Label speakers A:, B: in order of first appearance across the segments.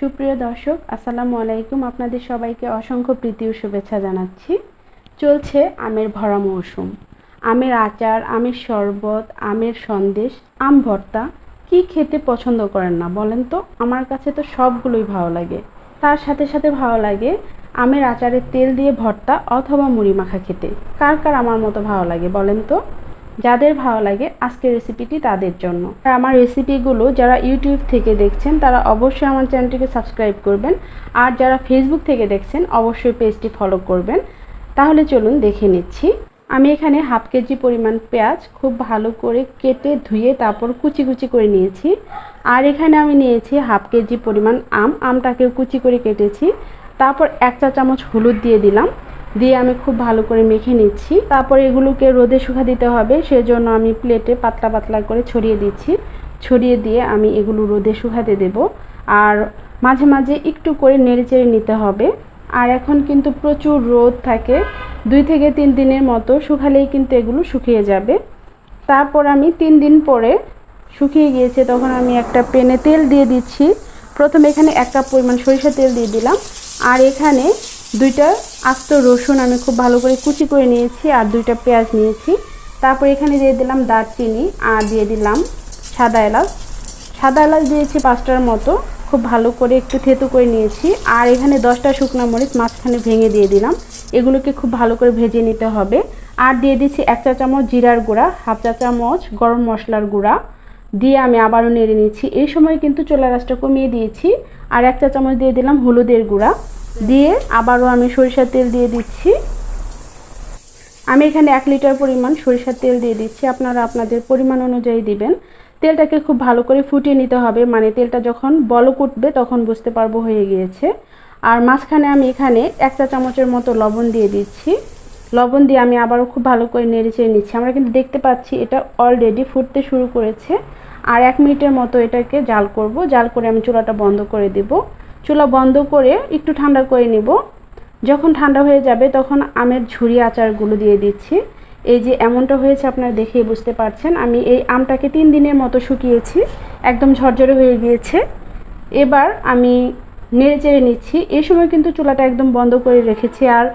A: সুপ্রিয় দর্শক, আসসালামু আলাইকুম। আপনাদের সবাইকে অসংখ্য প্রীতি ও শুভেচ্ছা জানাচ্ছি। চলছে আমের ভরা মৌসুম। আমের আচার, আমের শরবত, আমের সন্দেশ, আম ভর্তা কি খেতে পছন্দ করেন না বলেন তো? আমার কাছে তো সবগুলোই ভালো লাগে। তার সাথে সাথে ভালো লাগে আমের আচারের তেল দিয়ে ভর্তা অথবা মুড়ি মাখা খেতে। কার কার আমার মতো ভালো লাগে বলেন তো? যাদের ভালো লাগে আজকের রেসিপিটি তাদের জন্য। আর আমার রেসিপিগুলো যারা ইউটিউব থেকে দেখছেন, তারা অবশ্যই আমার চ্যানেলটিকে সাবস্ক্রাইব করবেন। আর যারা ফেসবুক থেকে দেখছেন, অবশ্যই পেজটি ফলো করবেন। তাহলে চলুন দেখে নিচ্ছি। আমি এখানে হাফ কেজি পরিমাণ পেঁয়াজ খুব ভালো করে কেটে ধুয়ে তারপর কুচি কুচি করে নিয়েছি। আর এখানে আমি নিয়েছি হাফ কেজি পরিমাণ আম। আমটাকেও কুচি করে কেটেছি। তারপর এক চা চামচ হলুদ দিয়ে দিলাম। দিয়ে আমি খুব ভালো করে মেখে নিচ্ছি। তারপর এগুলোকে রোদে শুকা দিতে হবে, সেজন্য আমি প্লেটে পাতলা পাতলা করে ছড়িয়ে দিচ্ছি। ছড়িয়ে দিয়ে আমি এগুলো রোদে শুকাতে দেব। আর মাঝে মাঝে একটু করে নেড়ে চেড়ে নিতে হবে। আর এখন কিন্তু প্রচুর রোদ থাকে। দুই থেকে তিন দিনের মতো শুকালেই কিন্তু এগুলো শুকিয়ে যাবে। তারপর আমি তিন দিন পরে শুকিয়ে গিয়েছে, তখন আমি একটা পেনে তেল দিয়ে দিচ্ছি। প্রথমে এখানে এক কাপ পরিমাণ সরিষা তেল দিয়ে দিলাম। আর এখানে দুইটা আস্ত রসুন আমি খুব ভালো করে কুচি করে নিয়েছি আর দুইটা পেঁয়াজ নিয়েছি। তারপর এখানে দিয়ে দিলাম দারচিনি আর দিয়ে দিলাম সাদা এলাচ। সাদা এলাচ দিয়েছি পাঁচটার মতো, খুব ভালো করে একটু থেতু করে নিয়েছি। আর এখানে দশটা শুকনো মরিচ মাঝখানে ভেঙে দিয়ে দিলাম। এগুলোকে খুব ভালো করে ভেজে নিতে হবে। আর দিয়ে দিচ্ছি এক চা চামচ জিরার গুঁড়া, হাফ চা চামচ গরম মশলার গুঁড়া। দিয়ে আমি আবারও নেড়ে নিচ্ছি। এই সময় কিন্তু চোলা গাছটা কমিয়ে দিয়েছি। আর এক চা চামচ দিয়ে দিলাম হলুদের গুঁড়া। দিয়ে আবারও আমি সরিষার তেল দিয়ে দিচ্ছি। আমি এখানে এক লিটার পরিমাণ সরিষার তেল দিয়ে দিচ্ছি। আপনারা আপনাদের পরিমাণ অনুযায়ী দিবেন। তেলটাকে খুব ভালো করে ফুটিয়ে নিতে হবে। মানে তেলটা যখন বলক উঠবে, তখন বুঝতে পারব হয়ে গিয়েছে। আর মাঝখানে আমি এখানে এক চা চামচের মতো লবণ দিয়ে দিচ্ছি। লবণ দিয়ে আমি আবারও খুব ভালো করে নেড়ে চেড়ে নিচ্ছি। আমরা কিন্তু দেখতে পাচ্ছি এটা অলরেডি ফুটতে শুরু করেছে। আর এক মিনিটের মতো এটাকে জাল করব। জাল করে আমি চুলাটা বন্ধ করে দেব। চুলা বন্ধ করে একটু ঠান্ডা করে নিব। যখন ঠান্ডা হয়ে যাবে তখন আমের ঝুরি আচারগুলো দিয়ে দিচ্ছি। এই যে এমনটা হয়েছে আপনারা দেখেই বুঝতে পারছেন। আমি এই আমটাকে তিন দিনের মতো শুকিয়েছি, একদম ঝরঝরে হয়ে গিয়েছে। এবার আমি নেড়ে চেড়ে নিচ্ছি। এই সময় কিন্তু চুলাটা একদম বন্ধ করে রেখেছি আর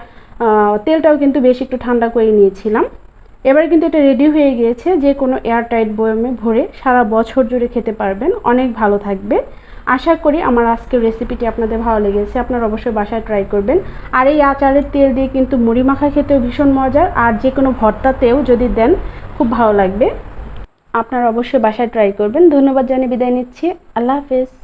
A: তেলটাও কিন্তু বেশ একটু ঠান্ডা করে নিয়েছিলাম। এবার কিন্তু এটা রেডি হয়ে গিয়েছে। যে কোনো এয়ারটাইট বয়মে ভরে সারা বছর জুড়ে খেতে পারবেন। অনেক ভালো থাকবে। আশা করি আমার আজকের রেসিপিটি আপনাদের ভালো লেগেছে। আপনারা অবশ্যই বাসায় ট্রাই করবেন। আর এই আচারের তেল দিয়ে কিন্তু মুড়ি মাখা খেতেও ভীষণ মজার আর যে কোনো ভর্তাতেও যদি দেন, খুব ভালো লাগবে। আপনারা অবশ্যই বাসায় ট্রাই করবেন। ধন্যবাদ জানিয়ে বিদায় নিচ্ছি। আল্লাহ হাফেজ।